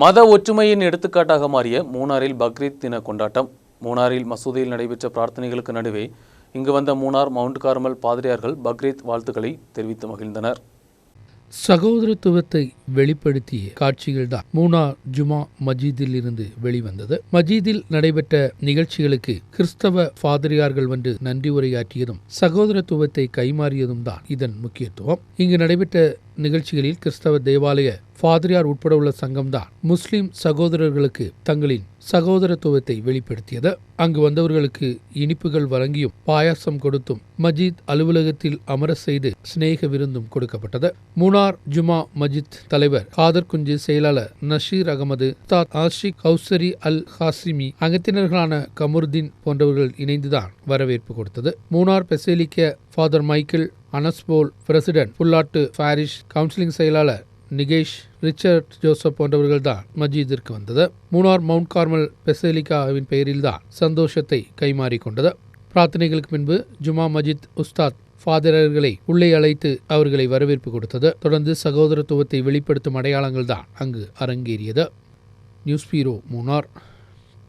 மத ஒற்றுமையின் எடுத்துக்காட்டாக மாறிய மூணாரில் பக்ரீத் தின கொண்டாட்டம். மூணாரில் மசூதியில் நடைபெற்ற பிரார்த்தனைகளுக்கு நடுவே இங்கு வந்த மூணார் மவுண்ட் கார்மல் பாதிரியார்கள் பக்ரீத் வாழ்த்துக்களை தெரிவித்து மகிழ்ந்தனர். சகோதரத்துவத்தை வெளிப்படுத்திய காட்சிகள்தான் மூணார் ஜுமா மஜீதில் இருந்து வெளிவந்தது. மஜீதில் நடைபெற்ற நிகழ்ச்சிகளுக்கு கிறிஸ்தவ பாதிரியார்கள் வந்து நன்றி உரையாற்றியதும் சகோதரத்துவத்தை கைமாறியதும் தான் இதன் முக்கியத்துவம். இங்கு நடைபெற்ற நிகழ்ச்சிகளில் கிறிஸ்தவ தேவாலய ஃபாதிரியார் உட்பட உள்ள சங்கம்தான் முஸ்லிம் சகோதரர்களுக்கு தங்களின் சகோதரத்துவத்தை வெளிப்படுத்தியது. அங்கு வந்தவர்களுக்கு இனிப்புகள் வழங்கியும் பாயாசம் கொடுத்தும் மஜீத் அலுவலகத்தில் அமர செய்து சிநேக விருந்தும் கொடுக்கப்பட்டது. மூனார் ஜுமா மஜித் தலைவர் காதர் குஞ்சு செயலாளர் நஷீர் அகமது தாத் ஆஷிக் கௌசரி அல் ஹாசிமி அங்கத்தினர்களான கமருதீன் போன்றவர்கள் இணைந்துதான் வரவேற்பு கொடுத்தது. மூனார் பெசேலிக்க ஃபாதர் மைக்கேல் அனஸ்போல் பிரசிடென்ட் புல்லாட்டு பாரிஷ் கவுன்சிலிங் செயலாளர் நிகேஷ் ரிச்சர்ட் ஜோசப் போன்றவர்கள் தான் மஜீதிற்கு வந்தது. மூனார் மவுண்ட் கார்மல் பெசலிகாவின் பெயரில்தான் சந்தோஷத்தை கைமாறி கொண்டது பிரார்த்தனைகளுக்கு பின்பு ஜுமா மஜித் உஸ்தாத் ஃபாதரர்களை உள்ளே அழைத்து அவர்களை வரவேற்பு கொடுத்தது. தொடர்ந்து சகோதரத்துவத்தை வெளிப்படுத்தும் அடையாளங்கள் தான் அங்கு அரங்கேறியது. நியூஸ் பீரோ மூனார்